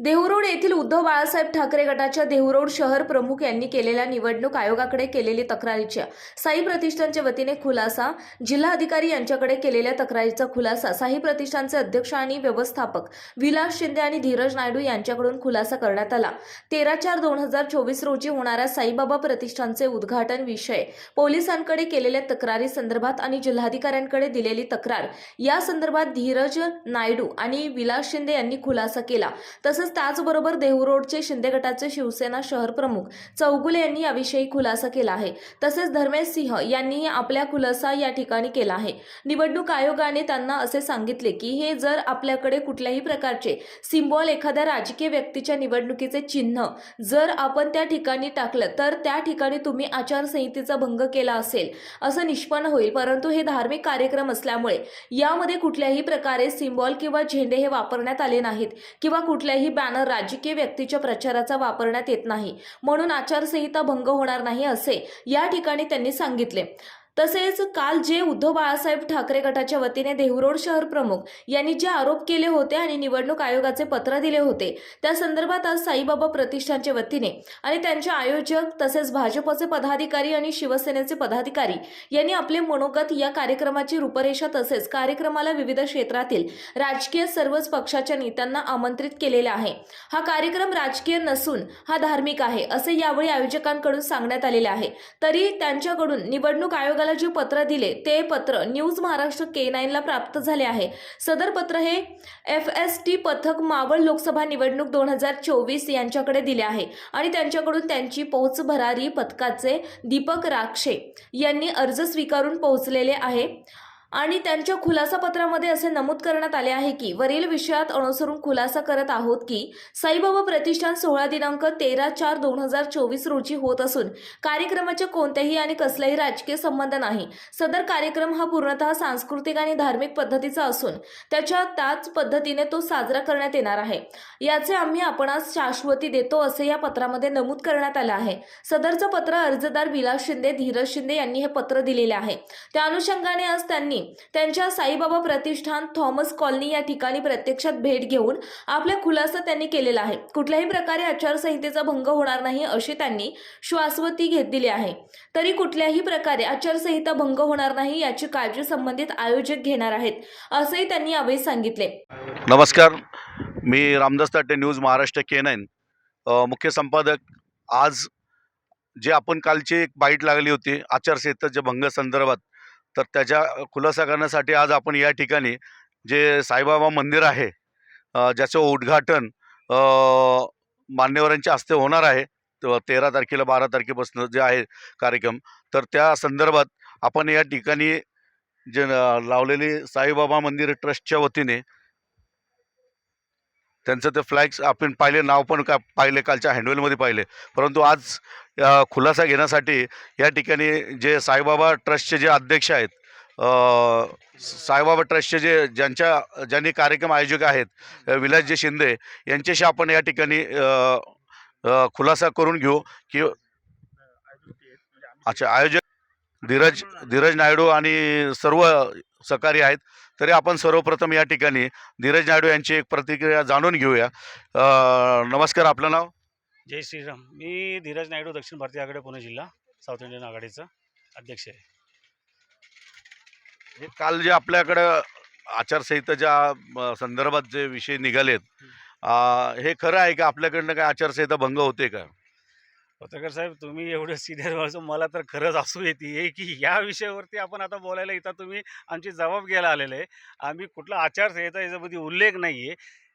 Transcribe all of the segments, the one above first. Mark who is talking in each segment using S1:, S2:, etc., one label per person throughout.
S1: देहूरोड येथील उद्धव बाळासाहेब ठाकरे गटाच्या देहूरोड शहर प्रमुख यांनी केलेल्या निवडणूक आयोगाकडे केलेली तक्रारीच्या साई प्रतिष्ठानच्या वतीने खुलासा जिल्हाधिकारी यांच्याकडे केलेल्या तक्रारीचा खुलासा साई प्रतिष्ठानचे अध्यक्ष आणि व्यवस्थापक विलास शिंदे आणि धीरज नायडू यांच्याकडून खुलासा करण्यात आला. तेरा चार दोन हजार चोवीस रोजी होणाऱ्या साईबाबा प्रतिष्ठानचे उद्घाटन विषय पोलिसांकडे केलेल्या तक्रारी संदर्भात आणि जिल्हाधिकाऱ्यांकडे दिलेली तक्रार या संदर्भात धीरज नायडू आणि विलास शिंदे यांनी खुलासा केला. तसंच त्याचबरोबर देहूरोडचे शिंदे गटाचे शिवसेना शहर प्रमुख चौगुले यांनी याविषयी खुलासा केला आहे. तसेच धर्मेश सिंह यांनीही आपल्या खुलासा या ठिकाणी केला आहे. निवडणूक आयोगाने त्यांना असे सांगितले की हे जर आपल्याकडे कुठल्याही प्रकारचे सिम्बॉल एखाद्या राजकीय व्यक्तीच्या निवडणुकीचे चिन्ह जर आपण त्या ठिकाणी टाकलं तर त्या ठिकाणी तुम्ही आचारसंहितेचा भंग केला असेल असं निष्पन्न होईल. परंतु हे धार्मिक कार्यक्रम असल्यामुळे यामध्ये कुठल्याही प्रकारे सिम्बॉल किंवा झेंडे हे वापरण्यात आले नाहीत किंवा कुठल्याही बॅनर राजकीय व्यक्तीच्या प्रचाराचा वापरण्यात येत नाही. म्हणून आचारसंहिता भंग होणार नाही असे या ठिकाणी त्यांनी सांगितले. तसेच काल जे उद्धव बाळासाहेब ठाकरे गटाच्या वतीने देहरोड शहर प्रमुख यांनी जे आरोप केले होते आणि निवडणूक आयोगाचे पत्र दिले होते त्या संदर्भात आज साईबाबा प्रतिष्ठानच्या वतीने आणि त्यांचे आयोजक तसेच भाजपचे पदाधिकारी आणि शिवसेनेचे पदाधिकारी यांनी आपले मनोगत या कार्यक्रमाची रूपरेषा तसेच कार्यक्रमाला विविध क्षेत्रातील राजकीय सर्वच पक्षाच्या नेत्यांना आमंत्रित केलेला आहे. हा कार्यक्रम राजकीय नसून हा धार्मिक आहे असे यावेळी आयोजकांकडून सांगण्यात आलेले आहे. तरी त्यांच्याकडून निवडणूक आयोगाला जे पत्र दिले ते पत्र न्यूज महाराष्ट्र के नाईनला प्राप्त झाले आहे. सदर पत्र हे एफ एस टी पथक मावळ लोकसभा निवडणूक दोन हजार चोवीस यांच्याकडे दिले आहे आणि त्यांच्याकडून त्यांची पोहोच भरारी पथकाचे दीपक राक्षे यांनी अर्ज स्वीकारून पोहोचलेले आहे. आणि त्यांच्या खुलासा पत्रामध्ये असे नमूद करण्यात आले आहे की वरील विषयात अनुसरून खुलासा करत आहोत की साईबाबा प्रतिष्ठान सोळा दिनांक तेरा चार दोन हजार चोवीस रोजी होत असून कार्यक्रमाचे कोणतेही आणि कसलाही राजकीय संबंध नाही. सदर कार्यक्रम हा पूर्णतः सांस्कृतिक आणि धार्मिक पद्धतीचा असून त्याच्या त्याच पद्धतीने तो साजरा करण्यात येणार आहे. याचे आम्ही आपणास शाश्वती देतो असे या पत्रामध्ये नमूद करण्यात आलं आहे. सदरचं पत्र अर्जदार विलास शिंदे धीरज शिंदे यांनी हे पत्र दिलेले आहे. त्या अनुषंगाने आज त्यांनी त्यांच्या साईबाबा प्रतिष्ठान थॉमस कॉलनी या ठिकाणी प्रत्यक्षात भेट घेऊन आपला खुलासा त्यांनी केलेला आहे. कुठल्याही प्रकारे आचारसंहितेचा भंग होणार नाही अशी त्यांनी श्वासवती घेत दिली आहे. तरी कुठल्याही प्रकारे आचारसंहिता भंग होणार नाही याची काळजी संबंधित आयोजक घेणार आहेत असंही त्यांनी यावेळी सांगितले.
S2: नमस्कार. मी रामदास ताटे न्यूज महाराष्ट्र के नाईन मुख्य संपादक आज जे आपण कालची एक बाईट लागली होती आचारसंहिताच्या भंग संदर्भात तर त्याच्या खुलासा करण्यासाठी आज आपण या ठिकाणी जे साईबाबा मंदिर आहे ज्याचं उद्घाटन मान्यवरांच्या हस्ते होणार आहे तेरा तारखेला बारा तारखेपासून जे आहे कार्यक्रम तर त्या संदर्भात आपण या ठिकाणी जे अ, लावलेली साईबाबा मंदिर ट्रस्टच्या वतीने त्यांचं ते फ्लॅग्स आपण पाहिले नाव पण का पाहिले कालच्या हँडवेलमध्ये पाहिले. परंतु आज खुलासा घेण्यासाठी या ठिकाणी जे साईबाबा ट्रस्टचे जे अध्यक्ष आहेत साईबाबा ट्रस्टचे जे ज्यांच्या ज्यांनी कार्यक्रम आयोजक आहेत विलासजी शिंदे यांच्याशी आपण या ठिकाणी खुलासा करून घेऊ की अच्छा आयोजक धीरज धीरज नायडू आणि सर्व सहकारी आहेत. तरी आपण सर्वप्रथम या ठिकाणी धीरज नायडू यांची एक प्रतिक्रिया जाणून घेऊया. नमस्कार आपलं नाव?
S3: जय श्रीराम. मी धीरज नायडू दक्षिण भारतीय आघाडी पुणे जिल्हा साऊथ इंडियन आघाडीचा अध्यक्ष आहे.
S2: हे काल जे आपल्याकडं आचारसंहितेच्या संदर्भात जे विषय निघालेत हे खरं आहे का? आपल्याकडनं काय आचारसंहिता भंग होते का?
S3: पत्रकार साहेब तुम्ही एवढं सिनियर माणसं मला तर खरंच असू येते. की या विषयावरती आपण आता बोलायला इथं तुम्ही आमची जबाब घ्यायला आलेले आहे. आम्ही कुठला आचारसंहिता याच्यामध्ये उल्लेख नाही आहे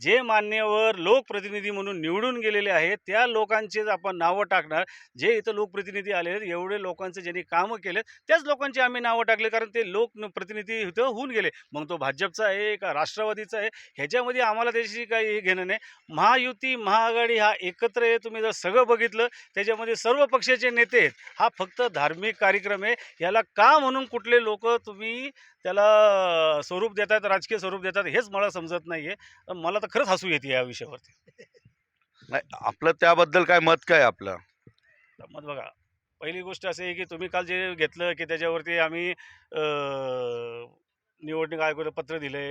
S3: जे मान्यवर लोकप्रतिनिधी म्हणून निवडून गेलेले आहेत त्या लोकांचेच आपण नावं टाकणार. जे इथं लोकप्रतिनिधी आले आहेत एवढे लोकांचे ज्यांनी कामं केलेत त्याच लोकांची आम्ही नावं टाकले कारण ते लोकप्रतिनिधी इथं होऊन गेले. मग तो भाजपचा आहे का राष्ट्रवादीचा आहे? ह्याच्यामध्ये आम्हाला त्याच्याशी काही हे घेणं नाही. महायुती महाआघाडी हा एकत्र आहे. तुम्ही जर सगळं बघितलं त्याच्यामध्ये सर्व पक्षाचे नेते आहेत. हा फक्त धार्मिक कार्यक्रम आहे. याला का म्हणून कुठले लोक तुम्ही त्याला स्वरूप देतात राजकीय स्वरूप देतात हेच मला समजत नाही आहे मला तर खरंच हसू येते या विषयावरती.
S2: नाही आपलं त्याबद्दल काय मत काय आपलं?
S3: मग बघा पहिली गोष्ट अशी आहे की तुम्ही काल जे घेतलं की त्याच्यावरती आम्ही निवडणूक आयोगाला पत्र दिले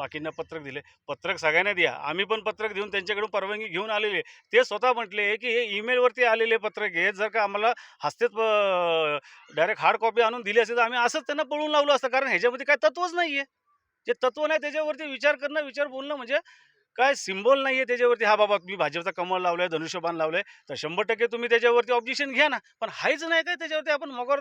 S3: बाकींना पत्रक दिले. पत्रक सगळ्यांना द्या. आम्ही पण पत्रक देऊन त्यांच्याकडून परवानगी घेऊन आलेले. ते स्वतः म्हटले की हे ईमेलवरती आलेले पत्रक हे जर का आम्हाला हस्तेच डायरेक्ट हार्ड कॉपी आणून दिली असेल तर आम्ही असंच त्यांना पळून लावलं असतं. कारण ह्याच्यामध्ये काय तत्वच नाही आहे जे तत्व नाही त्याच्यावरती विचार करणं विचार बोलणं म्हणजे काय सिम्बॉल नाही आहे त्याच्यावरती. हा बाबा मी भाजपचा कमळ लावलाय धनुष्यबाण आहे तर शंभर टक्के तुम्ही त्याच्यावरती ऑब्जेक्शन घ्या ना. पण हायच नाही काय त्याच्यावरती? आपण मगर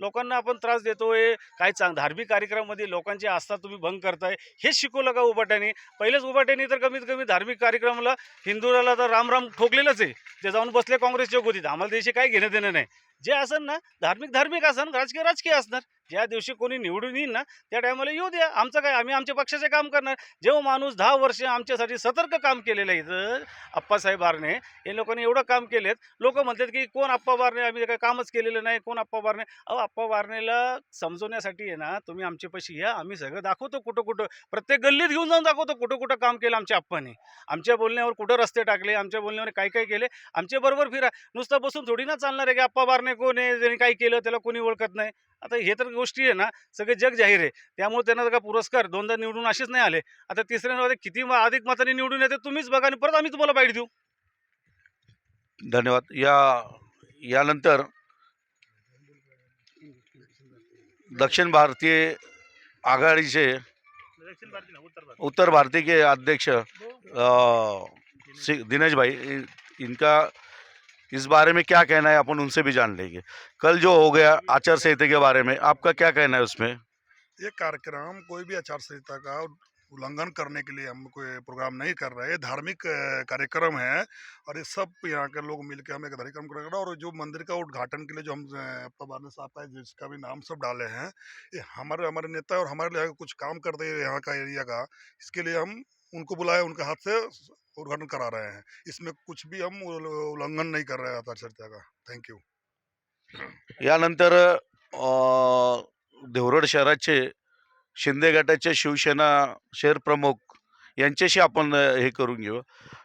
S3: लोकांना आपण त्रास देतोय. काय चांग धार्मिक कार्यक्रमामध्ये लोकांची आस्था तुम्ही भंग करताय. हेच शिकवलं का उभाट्याने पहिलेच उभाट्याने तर कमीत कमी धार्मिक कार्यक्रमाला हिंदूला तर राम राम ठोकलेलंच आहे. ते जाऊन बसले काँग्रेसच्या होती आम्हाला त्याशी काही घेणं देणं नाही. जे असेल ना धार्मिक धार्मिक असन राजकीय राजकीय असणार. ज्या दिवशी कोणी निवडून येईल ना त्या टायमाला येऊ द्या. आमचं काय आम्ही आमच्या पक्षाचे काम करणार. जेव्हा माणूस दहा वर्ष आमच्यासाठी सतर्क काम केलेलं आहे इथं आप्पासाहेब बारणे या लोकांनी एवढं काम केलेत लोक म्हणतात की कोण आप्पा बारणे आम्ही काय कामच केलेलं नाही कोण आप्पा बारणे अहो आप्पा बारणेला समजवण्यासाठी आहे ना तुम्ही आमच्यापाशी पैसे या आम्ही सगळं दाखवतो कुठं कुठं प्रत्येक गल्लीत घेऊन जाऊन दाखवतो कुठं कुठं काम केलं आमच्या आप्पाने. आमच्या बोलण्यावर कुठं रस्ते टाकले आमच्या बोलण्यावर काय काय केले आमच्या बरोबर फिरा. नुसतं बसून थोडी ना चालणार आहे की आप्पा बारणे कोण आहे ज्यांनी काय केलं त्याला कोणी ओळखत नाही. आता हे तर गोष्टी आहे ना सगळे जग जाहीर आहे. त्यामुळे त्यांना का पुरस्कार दोनदा निवडून असेच नाही आले. आता तिसऱ्या किती अधिक मताने निवडून येते तुम्हीच बघा आणि परत आम्ही तुम्हाला बाईट देऊ.
S2: धन्यवाद. या यानंतर दक्षिण भारतीय आघाडीचे उत्तर भारतीय के अध्यक्ष दिनेश भाई इनका इस बारे में क्या कहना है अपन उनसे भी जान लेंगे। कल जो हो गया आचार संहिता के बारे में आपका क्या कहना है उसमें?
S4: ये कार्यक्रम कोई भी आचार संहिता का उल्लंघन करने के लिए हम कोई प्रोग्राम नहीं कर रहे हैं। धार्मिक कार्यक्रम है और ये सब यहाँ के लोग मिलकर हम एक कार्यक्रम कर रहे हैं। और जो मंदिर का उद्घाटन के लिए जो हम पवार साहब का जिसका भी नाम सब डाले हैं ये हमारे हमारे नेता और हमारे लिए कुछ काम करते हैं यहाँ का एरिया का इसके लिए हम उनको बुलाया उनके हाथ से उद्घाटन करा रहे हैं। इसमें कुछ भी हम उल- उल्लंघन नहीं कर रहे हैं का। थैंक यू
S2: यानंतर देवरड शहराचे शिंदे गटाचे शिवसेना शहर प्रमुख यांच्याशी आपण हे करून घेऊ.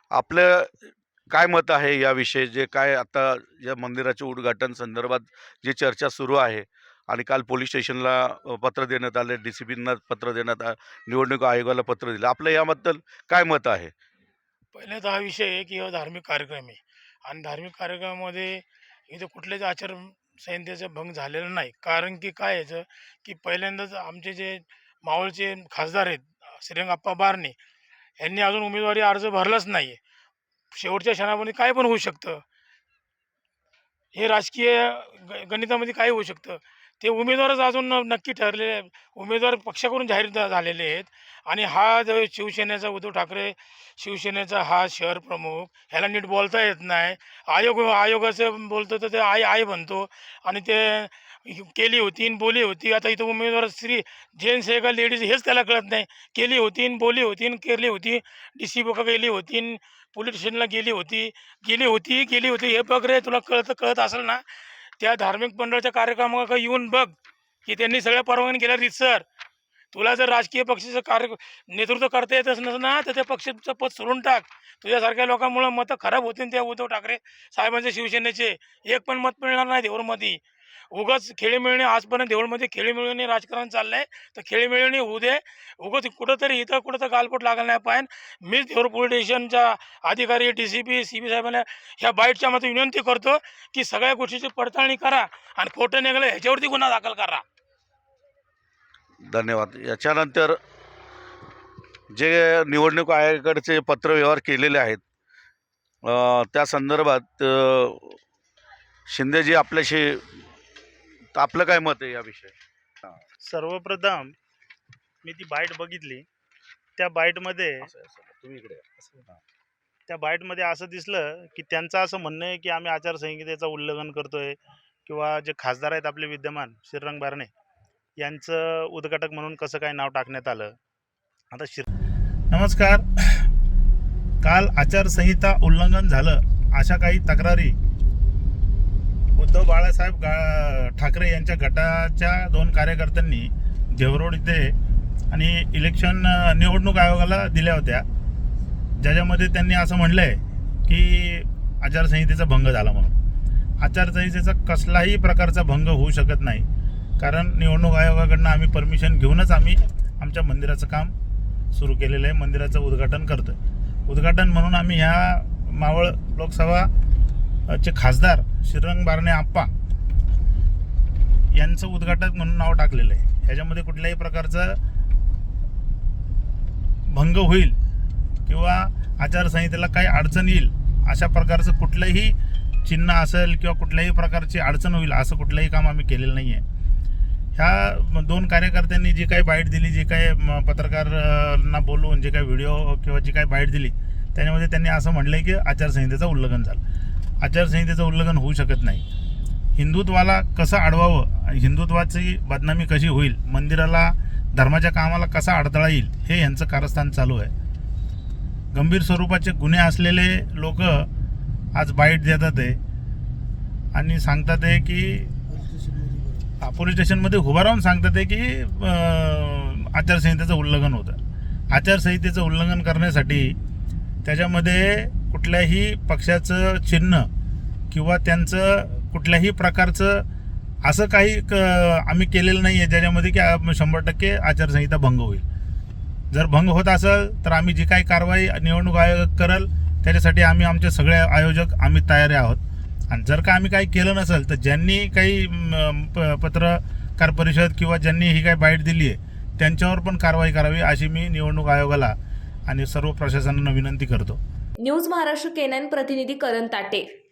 S2: आपलं काय मत आहे याविषयी? जे काय आता या मंदिराचे उद्घाटन संदर्भात जी चर्चा सुरू आहे आणि काल पोलीस स्टेशनला पत्र देण्यात आले डी सी पींना पत्र देण्यात आ निवडणूक आयोगाला पत्र दिलं. आपलं याबद्दल काय मत आहे?
S5: पहिले तर हा विषय आहे की हा धार्मिक कार्यक्रम आहे. आणि धार्मिक कार्यक्रमामध्ये इथं कुठल्याच आचारसंहितेचा भंग झालेला नाही. कारण की काय याचं? की पहिल्यांदाच आमचे जे मावळचे खासदार आहेत श्रीरंगाप्पा बारणे यांनी अजून उमेदवारी अर्ज भरलाच नाही आहे शेवटच्या क्षणामध्ये काय पण होऊ शकतं? हे राजकीय ग गणितामध्ये काय होऊ शकतं? ते उमेदवारच अजून नक्की ठरलेले उमेदवार पक्षाकडून जाहीर झालेले आहेत. आणि हा जो शिवसेनेचा उद्धव ठाकरे शिवसेनेचा हा शहर प्रमुख ह्याला नीट बोलता येत नाही. आयोग आयोगाचं बोलतो तर ते आय आय बनतो आणि ते केली होती बोली होती. आता इथं उमेदवार स्त्री जेंट्स आहे का लेडीज हेच त्याला कळत नाही. केली होती बोली होती केली होती. डी सी बोका गेली होती पोलीस स्टेशनला गेली होती. गेली होती गेली होती. हे बघ तुला कळतं कळत असेल ना? त्या धार्मिक मंडळाच्या कार्यक्रमाकडे येऊन बघ की त्यांनी सगळ्या परवानगी केल्या रितसर तुला जर राजकीय पक्षाचं कार्य नेतृत्व करता येतच नसं ना तर त्या पक्षाचं पद सोडून टाक. तुझ्यासारख्या लोकांमुळं मतं खराब होतील त्या उद्धव ठाकरे साहेबांचे शिवसेनेचे. एक पण मत मिळणार नाही देऊळमध्ये उगाच खेळीमेळणी आजपर्यंत देऊळमध्ये खेळी राजकारण राजकारण चाललंय. तर खेळीमेळणी होऊ दे. उगाच कुठंतरी इथं कुठं तर गालपोट लागला नाही पाहिजे. मीच देऊळ पोलीस स्टेशनच्या अधिकारी D C P C B साहेबांना ह्या बाईटच्या मते विनंती करतो की सगळ्या गोष्टीची पडताळणी करा आणि खोटं निघालं ह्याच्यावरती गुन्हा दाखल करा.
S2: धन्यवाद. याच्यानंतर जे निवडणूक आयोगाकडचे पत्रव्यवहार केलेले आहेत त्या संदर्भात शिंदेजी आपल्याशी तर आपलं काय मत आहे याविषयी
S6: सर्वप्रथम मी ती बाईट बघितली. त्या बाईटमध्ये
S2: तुम्ही इकडे
S6: त्या बाईटमध्ये असं दिसलं की त्यांचं असं म्हणणं आहे की आम्ही आचारसंहितेचं उल्लंघन करतोय किंवा जे खासदार आहेत आपले विद्यमान श्रीरंग बारणे यांचं उद्घाटक म्हणून कसं काय नाव टाकण्यात आलं? आता शिर नमस्कार. काल आचारसंहिता उल्लंघन झालं अशा काही तक्रारी उद्धव बाळासाहेब गा ठाकरे यांच्या गटाच्या दोन कार्यकर्त्यांनी देवरोड इथे आणि इलेक्शन निवडणूक आयोगाला दिल्या होत्या. ज्याच्यामध्ये त्यांनी असं म्हणलं आहे की आचारसंहितेचा भंग झाला म्हणून. आचारसंहितेचा कसलाही प्रकारचा भंग होऊ शकत नाही. कारण निवडणूक आयोगाकडनं आम्ही परमिशन घेऊनच आम्ही आमच्या मंदिराचं काम सुरू केलेलं आहे. मंदिराचं उद्घाटन करतो आहे उद्घाटन म्हणून आम्ही ह्या मावळ लोकसभा चे खासदार श्रीरंग बारणे आप्पा यांचं उद्घाटक म्हणून नाव टाकलेलं आहे. ह्याच्यामध्ये कुठल्याही प्रकारचं भंग होईल किंवा आचारसंहितेला काही अडचण येईल अशा प्रकारचं कुठलंही चिन्ह असेल किंवा कुठल्याही प्रकारची अडचण होईल असं कुठलंही काम आम्ही केलेलं नाही आहे ह्या दोन कार्यकर्त्यांनी जी काही बाईट दिली जी काही म- पत्रकारांना बोलवून जे काही व्हिडिओ किंवा जी काही बाईट दिली त्याच्यामध्ये त्यांनी असं म्हटलं आहे की आचारसंहितेचं उल्लंघन झालं. आचारसंहितेचं उल्लंघन होऊ शकत नाही. हिंदुत्वाला कसं अडवावं? हिंदुत्वाची बदनामी कशी होईल? मंदिराला धर्माच्या कामाला कसा अडथळा येईल? हे यांचं कारस्थान चालू आहे. गंभीर स्वरूपाचे गुन्हे असलेले लोक आज बाईट देतात आहे. आणि सांगतात आहे की पोलीस स्टेशनमध्ये उभा राहून सांगतात आहे की आचारसंहितेचं उल्लंघन होतं. आचारसंहितेचं उल्लंघन करण्यासाठी त्याच्यामध्ये कुठल्याही पक्षाचं चिन्ह किंवा त्यांचं कुठल्याही प्रकारचं असं काही क आम्ही केलेलं नाही आहे ज्याच्यामध्ये की शंभर टक्के आचारसंहिता भंग होईल. जर भंग होत असेल तर आम्ही जी काही कारवाई निवडणूक आयोग करेल त्याच्यासाठी आम्ही आमचे सगळे आयोजक आम्ही तयारी आहोत. आणि जर का आम्ही काही केलं नसेल तर ज्यांनी काही प पत्रकार परिषद किंवा ज्यांनी ही काही बाईट दिली आहे त्यांच्यावर पण कारवाई करावी अशी मी निवडणूक आयोगाला आणि सर्व प्रशासनानं विनंती करतो.
S1: न्यूज महाराष्ट्र केनाईन प्रतिनिधी करण ताटे.